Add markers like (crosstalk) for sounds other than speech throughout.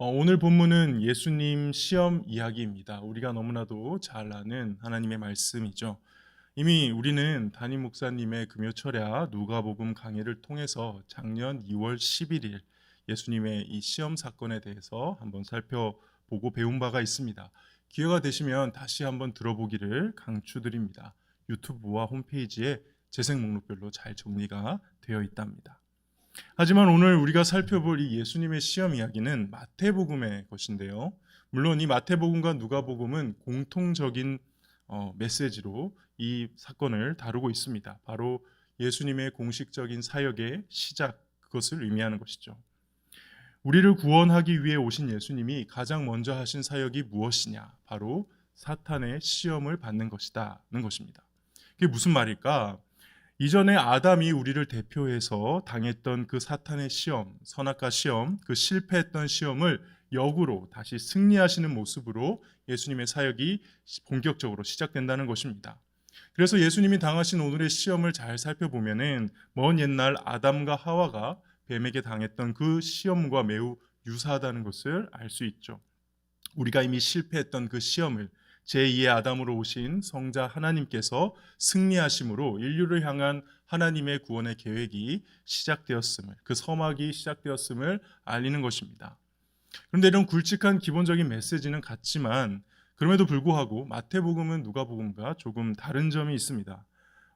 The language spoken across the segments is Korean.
어, 오늘 본문은 예수님 시험 이야기입니다. 우리가 너무나도 잘 아는 하나님의 말씀이죠. 이미 우리는 담임 목사님의 금요 철야 누가복음 강해를 통해서 작년 2월 11일 예수님의 이 시험 사건에 대해서 한번 살펴보고 배운 바가 있습니다. 기회가 되시면 다시 한번 들어보기를 강추드립니다. 유튜브와 홈페이지에 재생 목록별로 잘 정리가 되어 있답니다. 하지만 오늘 우리가 살펴볼 이 예수님의 시험 이야기는 마태복음의 것인데요. 물론 이 마태복음과 누가복음은 공통적인 어, 메시지로 이 사건을 다루고 있습니다. 바로 예수님의 공식적인 사역의 시작 그것을 의미하는 것이죠. 우리를 구원하기 위해 오신 예수님이 가장 먼저 하신 사역이 무엇이냐? 바로 사탄의 시험을 받는 것이다는 것입니다. 그게 무슨 말일까? 이전에 아담이 우리를 대표해서 당했던 그 사탄의 시험, 선악과 시험, 그 실패했던 시험을 역으로 다시 승리하시는 모습으로 예수님의 사역이 본격적으로 시작된다는 것입니다. 그래서 예수님이 당하신 오늘의 시험을 잘 살펴보면은 먼 옛날 아담과 하와가 뱀에게 당했던 그 시험과 매우 유사하다는 것을 알 수 있죠. 우리가 이미 실패했던 그 시험을 제2의 아담으로 오신 성자 하나님께서 승리하심으로 인류를 향한 하나님의 구원의 계획이 시작되었음을 그 서막이 시작되었음을 알리는 것입니다. 그런데 이런 굵직한 기본적인 메시지는 같지만 그럼에도 불구하고 마태복음은 누가복음과 조금 다른 점이 있습니다.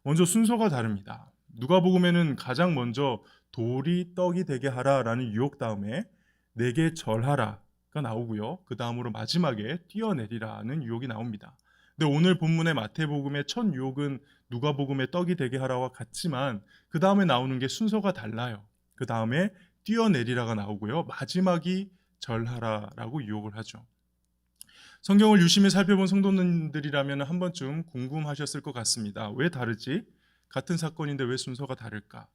먼저 순서가 다릅니다. 누가복음에는 가장 먼저 돌이 떡이 되게 하라라는 유혹 다음에 내게 절하라가 나오고요. 그 다음으로 마지막에 뛰어내리라는 유혹이 나옵니다. 근데 오늘 본문의 마태복음의 첫 유혹은 누가복음의 떡이 되게 하라와 같지만 그 다음에 나오는 게 순서가 달라요. 그 다음에 뛰어내리라가 나오고요. 마지막이 절하라라고 유혹을 하죠. 성경을 유심히 살펴본 성도님들이라면 한 번쯤 궁금하셨을 것 같습니다. 왜 다르지? 같은 사건인데 왜 순서가 다를까?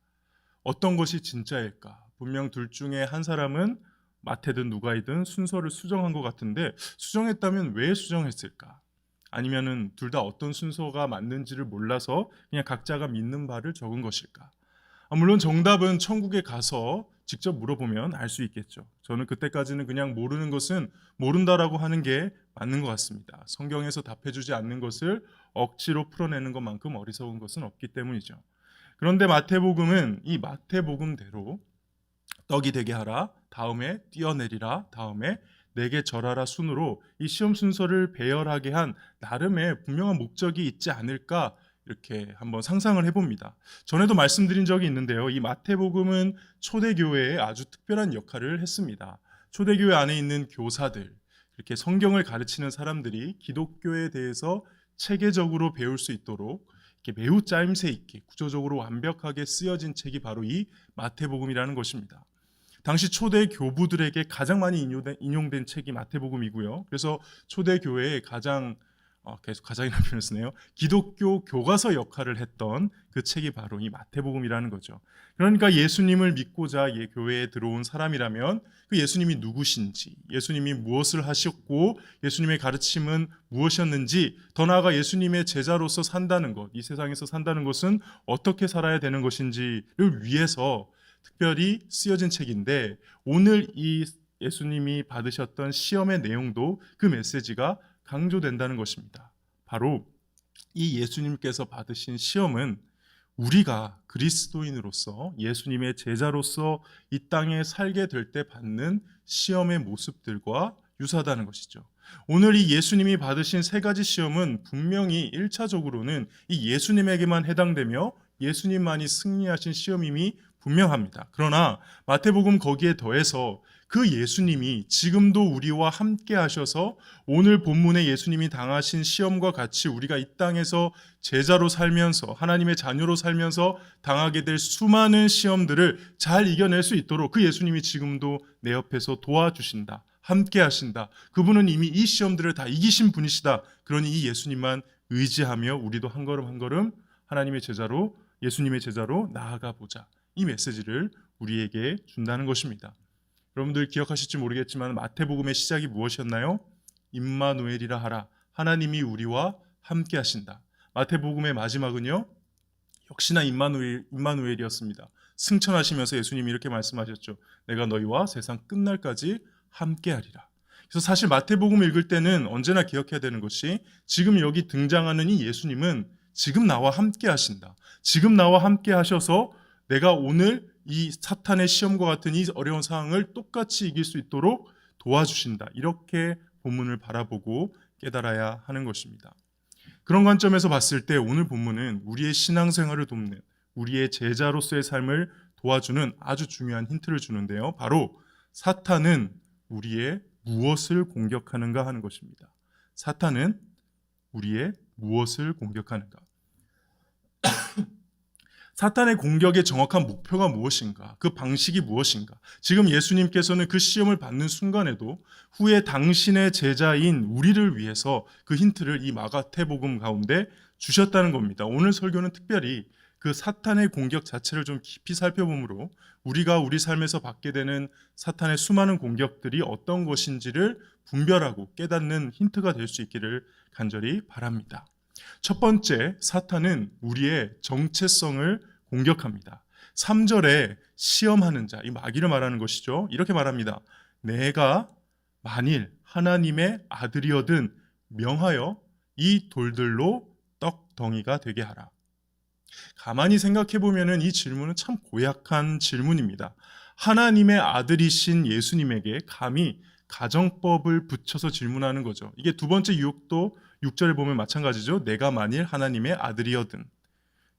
어떤 것이 진짜일까? 분명 둘 중에 한 사람은 마태든 누가이든 순서를 수정한 것 같은데 수정했다면 왜 수정했을까? 아니면은 둘 다 어떤 순서가 맞는지를 몰라서 그냥 각자가 믿는 바를 적은 것일까? 아, 물론 정답은 천국에 가서 직접 물어보면 알 수 있겠죠. 저는 그때까지는 그냥 모르는 것은 모른다라고 하는 게 맞는 것 같습니다. 성경에서 답해주지 않는 것을 억지로 풀어내는 것만큼 어리석은 것은 없기 때문이죠. 그런데 마태복음은 이 마태복음대로 떡이 되게 하라, 다음에 뛰어내리라, 다음에 내게 절하라 순으로 이 시험 순서를 배열하게 한 나름의 분명한 목적이 있지 않을까 이렇게 한번 상상을 해봅니다. 전에도 말씀드린 적이 있는데요. 이 마태복음은 초대교회에 아주 특별한 역할을 했습니다. 초대교회 안에 있는 교사들, 이렇게 성경을 가르치는 사람들이 기독교에 대해서 체계적으로 배울 수 있도록 이렇게 매우 짜임새 있게 구조적으로 완벽하게 쓰여진 책이 바로 이 마태복음이라는 것입니다. 당시 초대 교부들에게 가장 많이 인용된, 인용된 책이 마태복음이고요. 그래서 초대 교회의 가장 어, 계속 가장이라는 (laughs) 표현을 쓰네요. 기독교 교과서 역할을 했던 그 책이 바로 이 마태복음이라는 거죠. 그러니까 예수님을 믿고자 예, 교회에 들어온 사람이라면 그 예수님이 누구신지, 예수님이 무엇을 하셨고, 예수님의 가르침은 무엇이었는지, 더 나아가 예수님의 제자로서 산다는 것, 이 세상에서 산다는 것은 어떻게 살아야 되는 것인지를 위해서 특별히 쓰여진 책인데, 오늘 이 예수님이 받으셨던 시험의 내용도 그 메시지가 강조된다는 것입니다. 바로 이 예수님께서 받으신 시험은 우리가 그리스도인으로서 예수님의 제자로서 이 땅에 살게 될 때 받는 시험의 모습들과 유사하다는 것이죠. 오늘 이 예수님이 받으신 세 가지 시험은 분명히 1차적으로는 이 예수님에게만 해당되며 예수님만이 승리하신 시험임이 분명합니다. 그러나 마태복음 거기에 더해서 그 예수님이 지금도 우리와 함께 하셔서 오늘 본문에 예수님이 당하신 시험과 같이 우리가 이 땅에서 제자로 살면서 하나님의 자녀로 살면서 당하게 될 수많은 시험들을 잘 이겨낼 수 있도록 그 예수님이 지금도 내 옆에서 도와주신다. 함께 하신다. 그분은 이미 이 시험들을 다 이기신 분이시다. 그러니 이 예수님만 의지하며 우리도 한 걸음 한 걸음 하나님의 제자로 예수님의 제자로 나아가 보자. 이 메시지를 우리에게 준다는 것입니다. 여러분들 기억하실지 모르겠지만 마태복음의 시작이 무엇이었나요? 임마누엘이라 하라. 하나님이 우리와 함께 하신다. 마태복음의 마지막은요. 역시나 임마누엘, 임마누엘이었습니다. 승천하시면서 예수님이 이렇게 말씀하셨죠. 내가 너희와 세상 끝날까지 함께하리라. 그래서 사실 마태복음 읽을 때는 언제나 기억해야 되는 것이 지금 여기 등장하는 이 예수님은 지금 나와 함께 하신다. 지금 나와 함께 하셔서 내가 오늘 이 사탄의 시험과 같은 이 어려운 상황을 똑같이 이길 수 있도록 도와주신다. 이렇게 본문을 바라보고 깨달아야 하는 것입니다. 그런 관점에서 봤을 때 오늘 본문은 우리의 신앙생활을 돕는 우리의 제자로서의 삶을 도와주는 아주 중요한 힌트를 주는데요. 바로 사탄은 우리의 무엇을 공격하는가 하는 것입니다. 사탄은 우리의 무엇을 공격하는가? 사탄의 공격의 정확한 목표가 무엇인가? 그 방식이 무엇인가? 지금 예수님께서는 그 시험을 받는 순간에도 후에 당신의 제자인 우리를 위해서 그 힌트를 이 마가태복음 가운데 주셨다는 겁니다. 오늘 설교는 특별히 그 사탄의 공격 자체를 좀 깊이 살펴보므로 우리가 우리 삶에서 받게 되는 사탄의 수많은 공격들이 어떤 것인지를 분별하고 깨닫는 힌트가 될 수 있기를 간절히 바랍니다. 첫 번째, 사탄은 우리의 정체성을 공격합니다. 3절에 시험하는 자, 이 마귀를 말하는 것이죠. 이렇게 말합니다. 내가 만일 하나님의 아들이어든 명하여 이 돌들로 떡덩이가 되게 하라. 가만히 생각해 보면은 이 질문은 참 고약한 질문입니다. 하나님의 아들이신 예수님에게 감히 가정법을 붙여서 질문하는 거죠. 이게 두 번째 유혹도 6절에 보면 마찬가지죠. 내가 만일 하나님의 아들이어든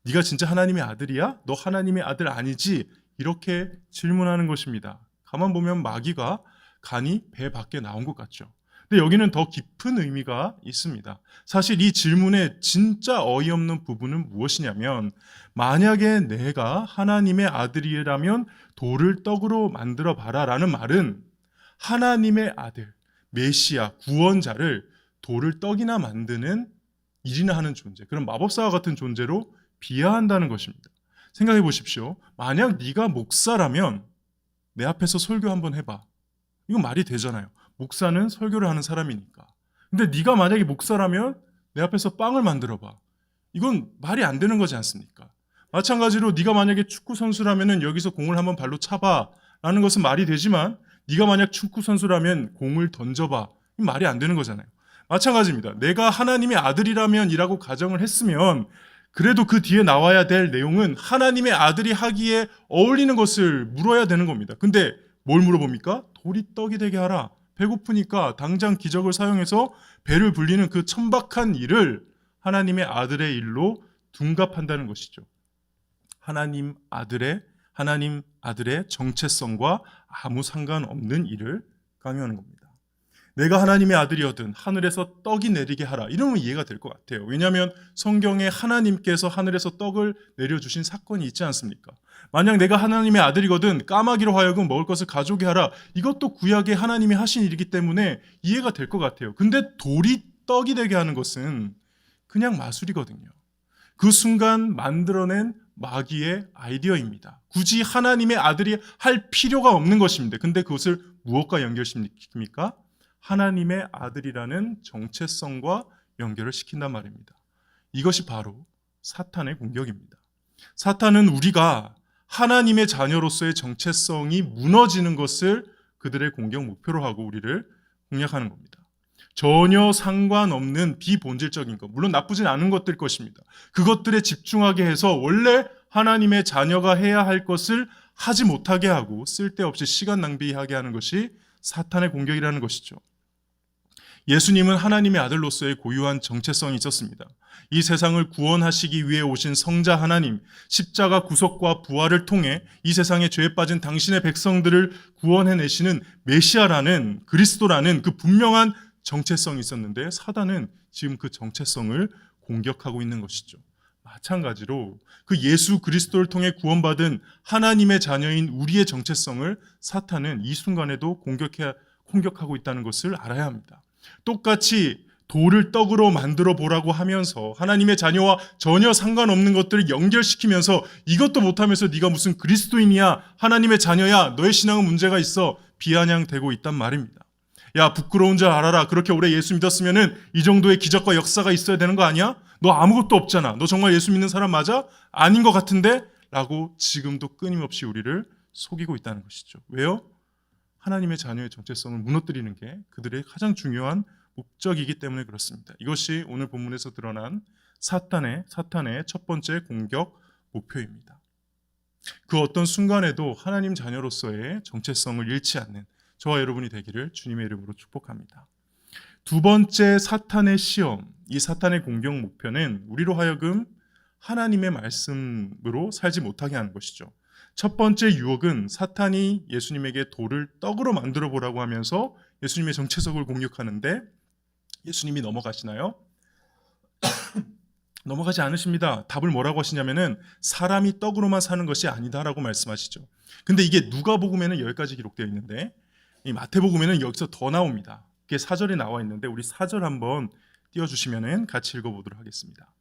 네가 진짜 하나님의 아들이야? 너 하나님의 아들 아니지? 이렇게 질문하는 것입니다. 가만 보면 마귀가 간이 배 밖에 나온 것 같죠. 근데 여기는 더 깊은 의미가 있습니다. 사실 이 질문의 진짜 어이없는 부분은 무엇이냐면 만약에 내가 하나님의 아들이라면 돌을 떡으로 만들어 봐라 라는 말은 하나님의 아들 메시아 구원자를 돌을 떡이나 만드는 일이나 하는 존재 그런 마법사와 같은 존재로 비하한다는 것입니다. 생각해 보십시오. 만약 네가 목사라면 내 앞에서 설교 한번 해봐. 이건 말이 되잖아요. 목사는 설교를 하는 사람이니까. 근데 네가 만약에 목사라면 내 앞에서 빵을 만들어 봐. 이건 말이 안 되는 거지 않습니까? 마찬가지로 네가 만약에 축구 선수라면은 여기서 공을 한번 발로 차봐라는 것은 말이 되지만 네가 만약 축구 선수라면 공을 던져봐. 이 말이 안 되는 거잖아요. 마찬가지입니다. 내가 하나님의 아들이라면이라고 가정을 했으면 그래도 그 뒤에 나와야 될 내용은 하나님의 아들이 하기에 어울리는 것을 물어야 되는 겁니다. 근데 뭘 물어봅니까? 돌이 떡이 되게 하라. 배고프니까 당장 기적을 사용해서 배를 불리는 그 천박한 일을 하나님의 아들의 일로 둔갑한다는 것이죠. 하나님 아들의 하나님 아들의 정체성과 아무 상관없는 일을 강요하는 겁니다. 내가 하나님의 아들이어든 하늘에서 떡이 내리게 하라. 이러면 이해가 될 것 같아요. 왜냐하면 성경에 하나님께서 하늘에서 떡을 내려주신 사건이 있지 않습니까? 만약 내가 하나님의 아들이거든 까마귀로 하여금 먹을 것을 가져오게 하라. 이것도 구약에 하나님이 하신 일이기 때문에 이해가 될 것 같아요. 근데 돌이 떡이 되게 하는 것은 그냥 마술이거든요. 그 순간 만들어낸 마귀의 아이디어입니다. 굳이 하나님의 아들이 할 필요가 없는 것입니다. 근데 그것을 무엇과 연결시킵니까? 하나님의 아들이라는 정체성과 연결을 시킨단 말입니다. 이것이 바로 사탄의 공격입니다. 사탄은 우리가 하나님의 자녀로서의 정체성이 무너지는 것을 그들의 공격 목표로 하고 우리를 공략하는 겁니다. 전혀 상관없는 비본질적인 것, 물론 나쁘진 않은 것들 것입니다. 그것들에 집중하게 해서 원래 하나님의 자녀가 해야 할 것을 하지 못하게 하고 쓸데없이 시간 낭비하게 하는 것이 사탄의 공격이라는 것이죠. 예수님은 하나님의 아들로서의 고유한 정체성이 있었습니다. 이 세상을 구원하시기 위해 오신 성자 하나님, 십자가 구속과 부활을 통해 이 세상에 죄에 빠진 당신의 백성들을 구원해내시는 메시아라는 그리스도라는 그 분명한 정체성이 있었는데 사단은 지금 그 정체성을 공격하고 있는 것이죠. 마찬가지로 그 예수 그리스도를 통해 구원받은 하나님의 자녀인 우리의 정체성을 사탄은 이 순간에도 공격해, 공격하고 있다는 것을 알아야 합니다. 똑같이 돌을 떡으로 만들어 보라고 하면서 하나님의 자녀와 전혀 상관없는 것들을 연결시키면서 이것도 못하면서 네가 무슨 그리스도인이야 하나님의 자녀야 너의 신앙은 문제가 있어 비아냥되고 있단 말입니다. 야 부끄러운 줄 알아라 그렇게 오래 예수 믿었으면은 이 정도의 기적과 역사가 있어야 되는 거 아니야? 너 아무것도 없잖아. 너 정말 예수 믿는 사람 맞아? 아닌 것 같은데? 라고 지금도 끊임없이 우리를 속이고 있다는 것이죠. 왜요? 하나님의 자녀의 정체성을 무너뜨리는 게 그들의 가장 중요한 목적이기 때문에 그렇습니다. 이것이 오늘 본문에서 드러난 사탄의 사탄의 첫 번째 공격 목표입니다. 그 어떤 순간에도 하나님 자녀로서의 정체성을 잃지 않는 저와 여러분이 되기를 주님의 이름으로 축복합니다. 두 번째 사탄의 시험, 이 사탄의 공격 목표는 우리로 하여금 하나님의 말씀으로 살지 못하게 하는 것이죠. 첫 번째 유혹은 사탄이 예수님에게 돌을 떡으로 만들어 보라고 하면서 예수님의 정체성을 공격하는데 예수님이 넘어가시나요? (coughs) 넘어가지 않으십니다. 답을 뭐라고 하시냐면은 사람이 떡으로만 사는 것이 아니다라고 말씀하시죠. 근데 이게 누가복음에는 여기까지 기록되어 있는데 이 마태복음에는 여기서 더 나옵니다. 그게 사절에 나와 있는데 우리 사절 한번 띄워 주시면은 같이 읽어 보도록 하겠습니다.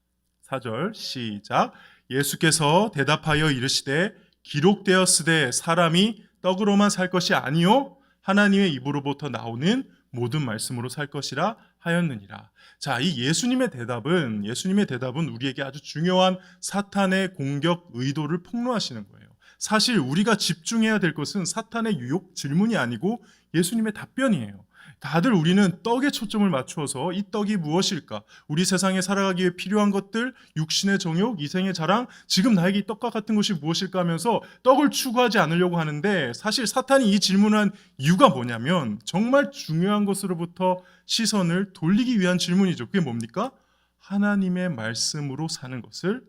사절 시작. 예수께서 대답하여 이르시되 기록되었으되 사람이 떡으로만 살 것이 아니요 하나님의 입으로부터 나오는 모든 말씀으로 살 것이라 하였느니라. 자, 이 예수님의 대답은 예수님의 대답은 우리에게 아주 중요한 사탄의 공격 의도를 폭로하시는 거예요. 사실 우리가 집중해야 될 것은 사탄의 유혹 질문이 아니고 예수님의 답변이에요. 다들 우리는 떡에 초점을 맞추어서 이 떡이 무엇일까? 우리 세상에 살아가기 위해 필요한 것들, 육신의 정욕, 이생의 자랑, 지금 나에게 이 떡과 같은 것이 무엇일까 하면서 떡을 추구하지 않으려고 하는데 사실 사탄이 이 질문한 이유가 뭐냐면 정말 중요한 것으로부터 시선을 돌리기 위한 질문이죠. 그게 뭡니까? 하나님의 말씀으로 사는 것을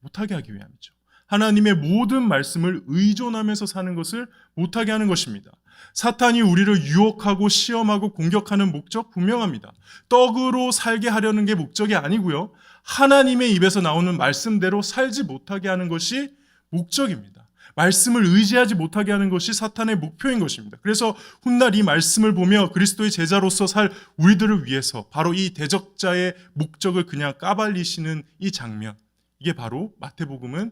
못하게 하기 위함이죠. 하나님의 모든 말씀을 의존하면서 사는 것을 못하게 하는 것입니다. 사탄이 우리를 유혹하고 시험하고 공격하는 목적 분명합니다. 떡으로 살게 하려는 게 목적이 아니고요. 하나님의 입에서 나오는 말씀대로 살지 못하게 하는 것이 목적입니다. 말씀을 의지하지 못하게 하는 것이 사탄의 목표인 것입니다. 그래서 훗날 이 말씀을 보며 그리스도의 제자로서 살 우리들을 위해서 바로 이 대적자의 목적을 그냥 까발리시는 이 장면. 이게 바로 마태복음은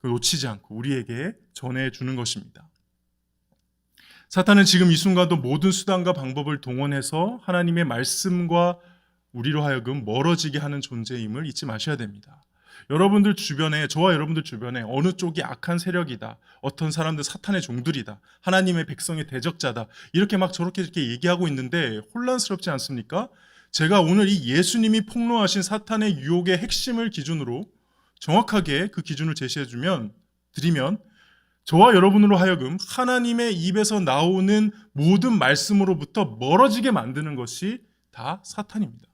그 놓치지 않고 우리에게 전해 주는 것입니다. 사탄은 지금 이 순간도 모든 수단과 방법을 동원해서 하나님의 말씀과 우리로 하여금 멀어지게 하는 존재임을 잊지 마셔야 됩니다. 여러분들 주변에 저와 여러분들 주변에 어느 쪽이 악한 세력이다. 어떤 사람들 사탄의 종들이다. 하나님의 백성의 대적자다. 이렇게 막 저렇게 이렇게 얘기하고 있는데 혼란스럽지 않습니까? 제가 오늘 이 예수님이 폭로하신 사탄의 유혹의 핵심을 기준으로 정확하게 그 기준을 제시해 주면 드리면 저와 여러분으로 하여금 하나님의 입에서 나오는 모든 말씀으로부터 멀어지게 만드는 것이 다 사탄입니다.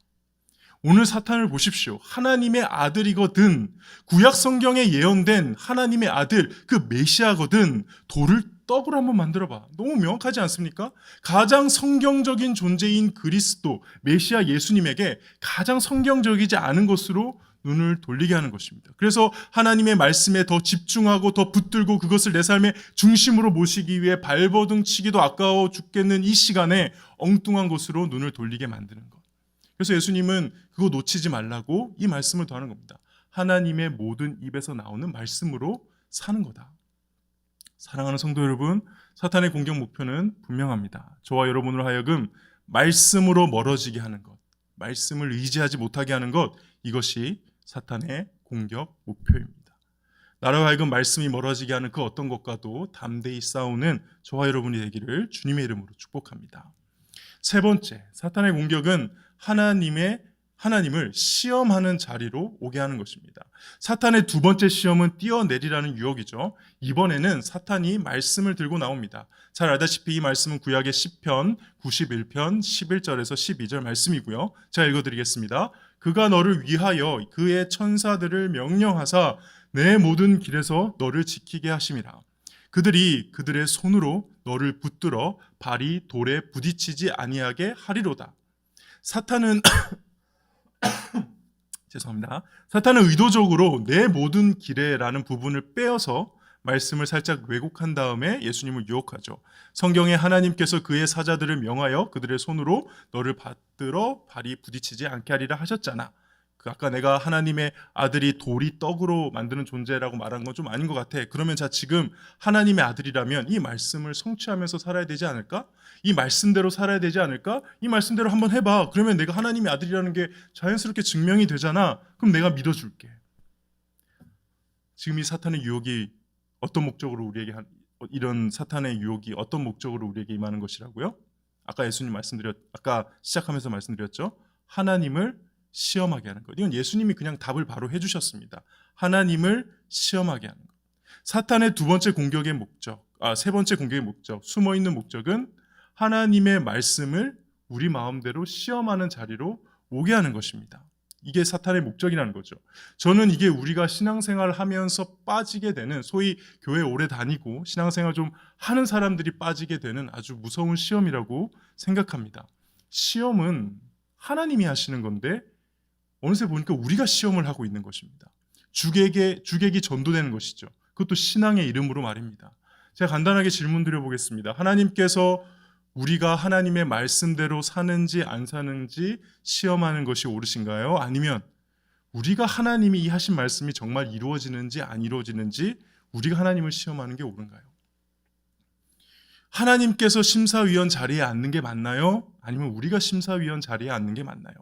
오늘 사탄을 보십시오. 하나님의 아들이거든 구약 성경에 예언된 하나님의 아들 그 메시아거든 돌을 떡으로 한번 만들어 봐. 너무 명확하지 않습니까? 가장 성경적인 존재인 그리스도 메시아 예수님에게 가장 성경적이지 않은 것으로 눈을 돌리게 하는 것입니다. 그래서 하나님의 말씀에 더 집중하고 더 붙들고 그것을 내 삶의 중심으로 모시기 위해 발버둥 치기도 아까워 죽겠는 이 시간에 엉뚱한 것으로 눈을 돌리게 만드는 것. 그래서 예수님은 그거 놓치지 말라고 이 말씀을 더하는 겁니다. 하나님의 모든 입에서 나오는 말씀으로 사는 거다. 사랑하는 성도 여러분, 사탄의 공격 목표는 분명합니다. 저와 여러분으로 하여금 말씀으로 멀어지게 하는 것, 말씀을 의지하지 못하게 하는 것, 이것이 사탄의 공격 목표입니다. 나라와 하여금 말씀이 멀어지게 하는 그 어떤 것과도 담대히 싸우는 저와 여러분이 되기를 주님의 이름으로 축복합니다. 세 번째, 사탄의 공격은 하나님의 하나님을 시험하는 자리로 오게 하는 것입니다. 사탄의 두 번째 시험은 뛰어내리라는 유혹이죠. 이번에는 사탄이 말씀을 들고 나옵니다. 잘 알다시피 이 말씀은 구약의 10편 91편 11절에서 12절 말씀이고요. 제가 읽어드리겠습니다. 그가 너를 위하여 그의 천사들을 명령하사 내 모든 길에서 너를 지키게 하심이라. 그들이 그들의 손으로 너를 붙들어 발이 돌에 부딪히지 아니하게 하리로다. 사탄은 죄송합니다. 사탄은 의도적으로 내 모든 길에라는 부분을 빼어서 말씀을 살짝 왜곡한 다음에 예수님을 유혹하죠. 성경에 하나님께서 그의 사자들을 명하여 그들의 손으로 너를 받들어 발이 부딪히지 않게 하리라 하셨잖아. 그 아까 내가 하나님의 아들이 돌이 떡으로 만드는 존재라고 말한 건 좀 아닌 것 같아. 그러면 자 지금 하나님의 아들이라면 이 말씀을 성취하면서 살아야 되지 않을까? 이 말씀대로 살아야 되지 않을까? 이 말씀대로 한번 해봐. 그러면 내가 하나님의 아들이라는 게 자연스럽게 증명이 되잖아. 그럼 내가 믿어줄게. 지금 이 사탄의 유혹이 어떤 목적으로 우리에게 이런 사탄의 유혹이 어떤 목적으로 우리에게 임하는 것이라고요? 아까 예수님 말씀드렸 아까 시작하면서 말씀드렸죠. 하나님을 시험하게 하는 것. 이건 예수님이 그냥 답을 바로 해 주셨습니다. 하나님을 시험하게 하는 것. 사탄의 두 번째 공격의 목적, 아, 세 번째 공격의 목적, 숨어 있는 목적은 하나님의 말씀을 우리 마음대로 시험하는 자리로 오게 하는 것입니다. 이게 사탄의 목적이라는 거죠. 저는 이게 우리가 신앙생활 하면서 빠지게 되는 소위 교회 오래 다니고 신앙생활 좀 하는 사람들이 빠지게 되는 아주 무서운 시험이라고 생각합니다. 시험은 하나님이 하시는 건데 어느새 보니까 우리가 시험을 하고 있는 것입니다. 주객에 주객이 전도되는 것이죠. 그것도 신앙의 이름으로 말입니다. 제가 간단하게 질문 드려보겠습니다. 하나님께서 우리가 하나님의 말씀대로 사는지 안 사는지 시험하는 것이 옳으신가요? 아니면 우리가 하나님이 이 하신 말씀이 정말 이루어지는지 안 이루어지는지 우리가 하나님을 시험하는 게 옳은가요? 하나님께서 심사위원 자리에 앉는 게 맞나요? 아니면 우리가 심사위원 자리에 앉는 게 맞나요?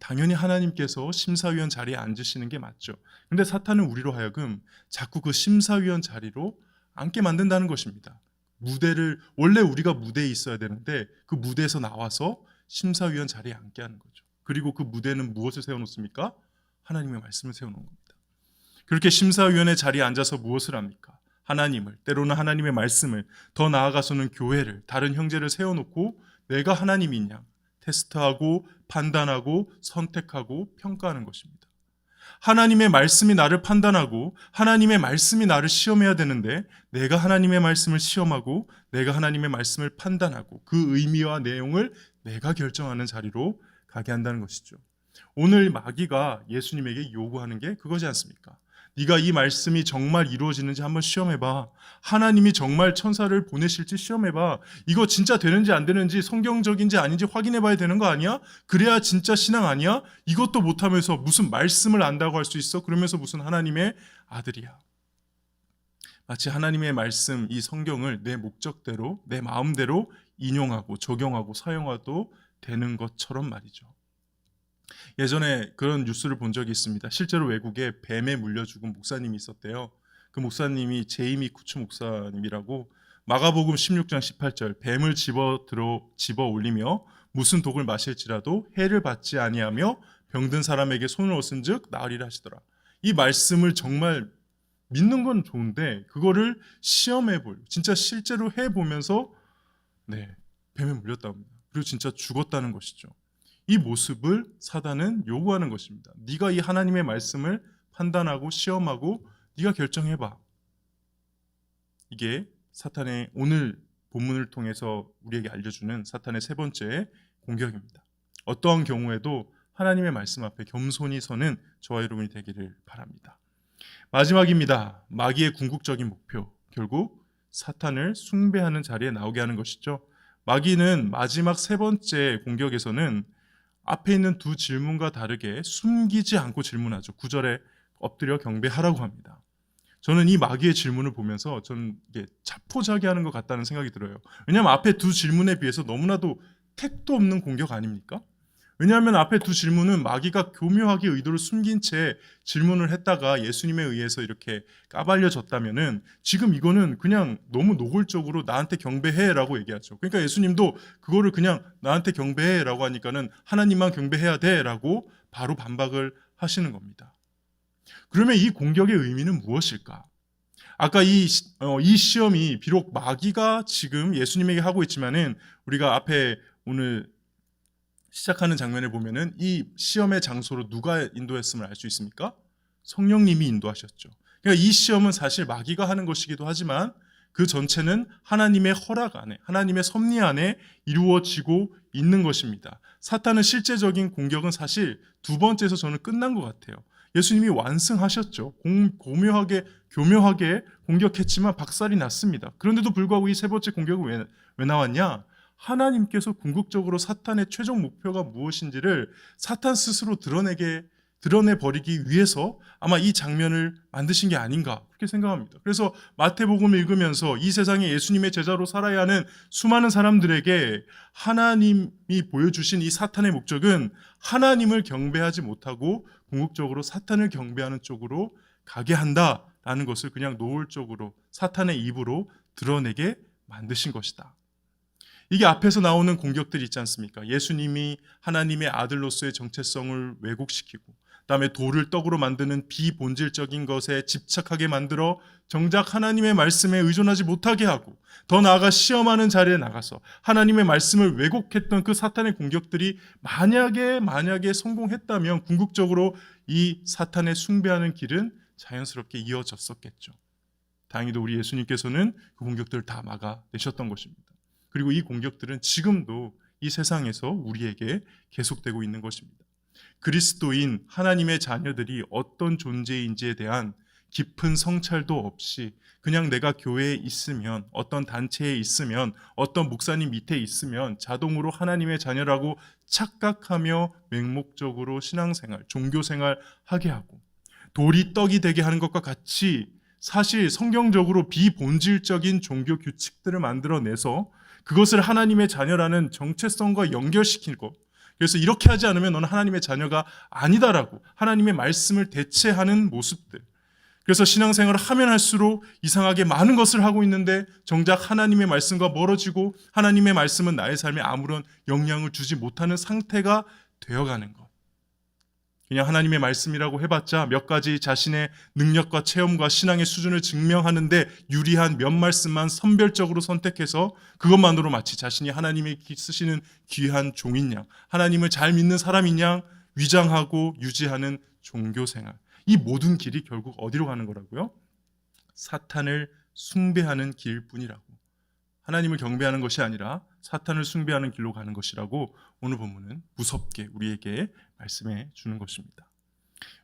당연히 하나님께서 심사위원 자리에 앉으시는 게 맞죠. 근데 사탄은 우리로 하여금 자꾸 그 심사위원 자리로 앉게 만든다는 것입니다. 무대를 원래 우리가 무대에 있어야 되는데 그 무대에서 나와서 심사위원 자리에 앉게 하는 거죠. 그리고 그 무대는 무엇을 세워놓습니까? 하나님의 말씀을 세워놓은 겁니다. 그렇게 심사위원의 자리에 앉아서 무엇을 합니까? 하나님을 때로는 하나님의 말씀을 더 나아가서는 교회를 다른 형제를 세워놓고 내가 하나님이냐 테스트하고 판단하고 선택하고 평가하는 것입니다. 하나님의 말씀이 나를 판단하고 하나님의 말씀이 나를 시험해야 되는데 내가 하나님의 말씀을 시험하고 내가 하나님의 말씀을 판단하고 그 의미와 내용을 내가 결정하는 자리로 가게 한다는 것이죠. 오늘 마귀가 예수님에게 요구하는 게 그거지 않습니까? 네가 이 말씀이 정말 이루어지는지 한번 시험해봐. 하나님이 정말 천사를 보내실지 시험해봐. 이거 진짜 되는지 안 되는지 성경적인지 아닌지 확인해봐야 되는 거 아니야? 그래야 진짜 신앙 아니야? 이것도 못하면서 무슨 말씀을 안다고 할 수 있어? 그러면서 무슨 하나님의 아들이야. 마치 하나님의 말씀, 이 성경을 내 목적대로, 내 마음대로 인용하고 적용하고 사용하도 되는 것처럼 말이죠. 예전에 그런 뉴스를 본 적이 있습니다. 실제로 외국에 뱀에 물려 죽은 목사님이 있었대요. 그 목사님이 제이미 쿠츠 목사님이라고 마가복음 16장 18절 뱀을 집어 들어 집어 올리며 무슨 독을 마실지라도 해를 받지 아니하며 병든 사람에게 손을 얹은즉 나으리라 하시더라. 이 말씀을 정말 믿는 건 좋은데 그거를 시험해 볼 진짜 실제로 해 보면서 네 뱀에 물렸다고 합니다. 그리고 진짜 죽었다는 것이죠. 이 모습을 사단은 요구하는 것입니다. 네가 이 하나님의 말씀을 판단하고 시험하고 네가 결정해 봐. 이게 사탄의 오늘 본문을 통해서 우리에게 알려주는 사탄의 세 번째 공격입니다. 어떠한 경우에도 하나님의 말씀 앞에 겸손히 서는 저와 여러분이 되기를 바랍니다. 마지막입니다. 마귀의 궁극적인 목표. 결국 사탄을 숭배하는 자리에 나오게 하는 것이죠. 마귀는 마지막 세 번째 공격에서는 앞에 있는 두 질문과 다르게 숨기지 않고 질문하죠. 구절에 엎드려 경배하라고 합니다. 저는 이 마귀의 질문을 보면서 저는 이게 자포자기하는 것 같다는 생각이 들어요. 왜냐하면 앞에 두 질문에 비해서 너무나도 택도 없는 공격 아닙니까? 왜냐하면 앞에 두 질문은 마귀가 교묘하게 의도를 숨긴 채 질문을 했다가 예수님에 의해서 이렇게 까발려졌다면은 지금 이거는 그냥 너무 노골적으로 나한테 경배해라고 얘기하죠. 그러니까 예수님도 그거를 그냥 나한테 경배해라고 하니까는 하나님만 경배해야 돼라고 바로 반박을 하시는 겁니다. 그러면 이 공격의 의미는 무엇일까? 아까 이, 어, 이 시험이 비록 마귀가 지금 예수님에게 하고 있지만은 우리가 앞에 오늘 시작하는 장면을 보면은 이 시험의 장소로 누가 인도했음을 알 수 있습니까? 성령님이 인도하셨죠. 그러니까 이 시험은 사실 마귀가 하는 것이기도 하지만 그 전체는 하나님의 허락 안에, 하나님의 섭리 안에 이루어지고 있는 것입니다. 사탄은 실제적인 공격은 사실 두 번째에서 저는 끝난 것 같아요. 예수님이 완승하셨죠. 공, 고묘하게, 교묘하게 공격했지만 박살이 났습니다. 그런데도 불구하고 이 세 번째 공격은 왜, 왜 나왔냐? 하나님께서 궁극적으로 사탄의 최종 목표가 무엇인지를 사탄 스스로 드러내게 드러내 버리기 위해서 아마 이 장면을 만드신 게 아닌가 그렇게 생각합니다. 그래서 마태복음을 읽으면서 이 세상에 예수님의 제자로 살아야 하는 수많은 사람들에게 하나님이 보여주신 이 사탄의 목적은 하나님을 경배하지 못하고 궁극적으로 사탄을 경배하는 쪽으로 가게 한다. 라는 것을 그냥 노골적으로 사탄의 입으로 드러내게 만드신 것이다. 이게 앞에서 나오는 공격들 있지 않습니까? 예수님이 하나님의 아들로서의 정체성을 왜곡시키고 그다음에 돌을 떡으로 만드는 비본질적인 것에 집착하게 만들어 정작 하나님의 말씀에 의존하지 못하게 하고 더 나아가 시험하는 자리에 나가서 하나님의 말씀을 왜곡했던 그 사탄의 공격들이 만약에 만약에 성공했다면 궁극적으로 이 사탄의 숭배하는 길은 자연스럽게 이어졌었겠죠. 다행히도 우리 예수님께서는 그 공격들을 다 막아내셨던 것입니다. 그리고 이 공격들은 지금도 이 세상에서 우리에게 계속되고 있는 것입니다. 그리스도인 하나님의 자녀들이 어떤 존재인지에 대한 깊은 성찰도 없이 그냥 내가 교회에 있으면 어떤 단체에 있으면 어떤 목사님 밑에 있으면 자동으로 하나님의 자녀라고 착각하며 맹목적으로 신앙생활, 종교생활 하게 하고 돌이 떡이 되게 하는 것과 같이 사실 성경적으로 비본질적인 종교 규칙들을 만들어내서 그것을 하나님의 자녀라는 정체성과 연결시키고 그래서 이렇게 하지 않으면 너는 하나님의 자녀가 아니다라고 하나님의 말씀을 대체하는 모습들. 그래서 신앙생활을 하면 할수록 이상하게 많은 것을 하고 있는데 정작 하나님의 말씀과 멀어지고 하나님의 말씀은 나의 삶에 아무런 영향을 주지 못하는 상태가 되어가는 것. 그냥 하나님의 말씀이라고 해봤자 몇 가지 자신의 능력과 체험과 신앙의 수준을 증명하는데 유리한 몇 말씀만 선별적으로 선택해서 그것만으로 마치 자신이 하나님이 쓰시는 귀한 종인 양, 하나님을 잘 믿는 사람인 양 위장하고 유지하는 종교 생활. 이 모든 길이 결국 어디로 가는 거라고요? 사탄을 숭배하는 길뿐이라고. 하나님을 경배하는 것이 아니라 사탄을 숭배하는 길로 가는 것이라고 오늘 본문은 무섭게 우리에게 말씀해 주는 것입니다.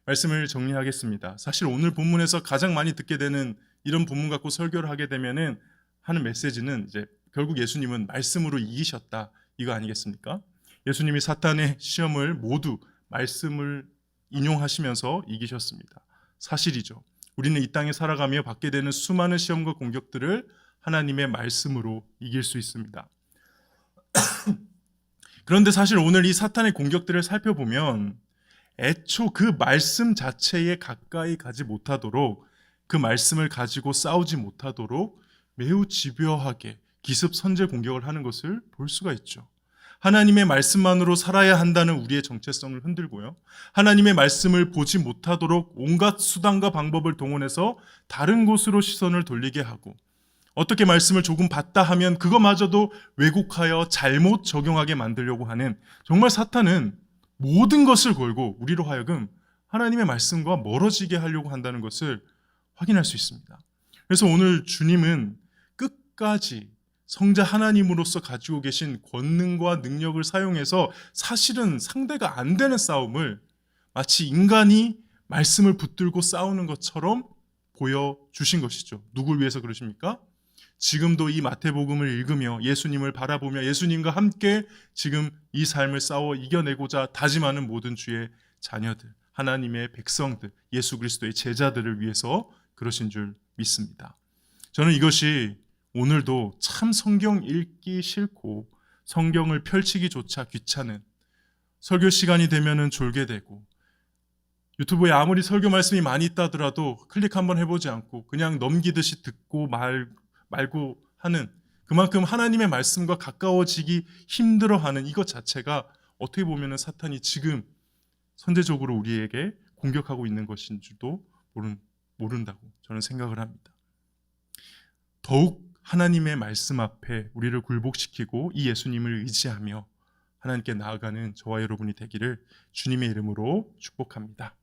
말씀을 정리하겠습니다. 사실 오늘 본문에서 가장 많이 듣게 되는 이런 본문 갖고 설교를 하게 되면은 하는 메시지는 이제 결국 예수님은 말씀으로 이기셨다 이거 아니겠습니까? 예수님이 사탄의 시험을 모두 말씀을 인용하시면서 이기셨습니다. 사실이죠. 우리는 이 땅에 살아가며 받게 되는 수많은 시험과 공격들을 하나님의 말씀으로 이길 수 있습니다. (coughs) 그런데 사실 오늘 이 사탄의 공격들을 살펴보면 애초 그 말씀 자체에 가까이 가지 못하도록 그 말씀을 가지고 싸우지 못하도록 매우 집요하게 기습 선제 공격을 하는 것을 볼 수가 있죠. 하나님의 말씀만으로 살아야 한다는 우리의 정체성을 흔들고요. 하나님의 말씀을 보지 못하도록 온갖 수단과 방법을 동원해서 다른 곳으로 시선을 돌리게 하고 어떻게 말씀을 조금 봤다 하면 그거마저도 왜곡하여 잘못 적용하게 만들려고 하는 정말 사탄은 모든 것을 걸고 우리로 하여금 하나님의 말씀과 멀어지게 하려고 한다는 것을 확인할 수 있습니다. 그래서 오늘 주님은 끝까지 성자 하나님으로서 가지고 계신 권능과 능력을 사용해서 사실은 상대가 안 되는 싸움을 마치 인간이 말씀을 붙들고 싸우는 것처럼 보여주신 것이죠. 누굴 위해서 그러십니까? 지금도 이 마태복음을 읽으며 예수님을 바라보며 예수님과 함께 지금 이 삶을 싸워 이겨내고자 다짐하는 모든 주의 자녀들, 하나님의 백성들, 예수 그리스도의 제자들을 위해서 그러신 줄 믿습니다. 저는 이것이 오늘도 참 성경 읽기 싫고 성경을 펼치기조차 귀찮은 설교 시간이 되면은 졸게 되고 유튜브에 아무리 설교 말씀이 많이 있다더라도 클릭 한번 해보지 않고 그냥 넘기듯이 듣고 말 말고 하는 그만큼 하나님의 말씀과 가까워지기 힘들어하는 이것 자체가 어떻게 보면 사탄이 지금 선제적으로 우리에게 공격하고 있는 것인 줄도 모른, 모른다고 저는 생각을 합니다. 더욱 하나님의 말씀 앞에 우리를 굴복시키고 이 예수님을 의지하며 하나님께 나아가는 저와 여러분이 되기를 주님의 이름으로 축복합니다.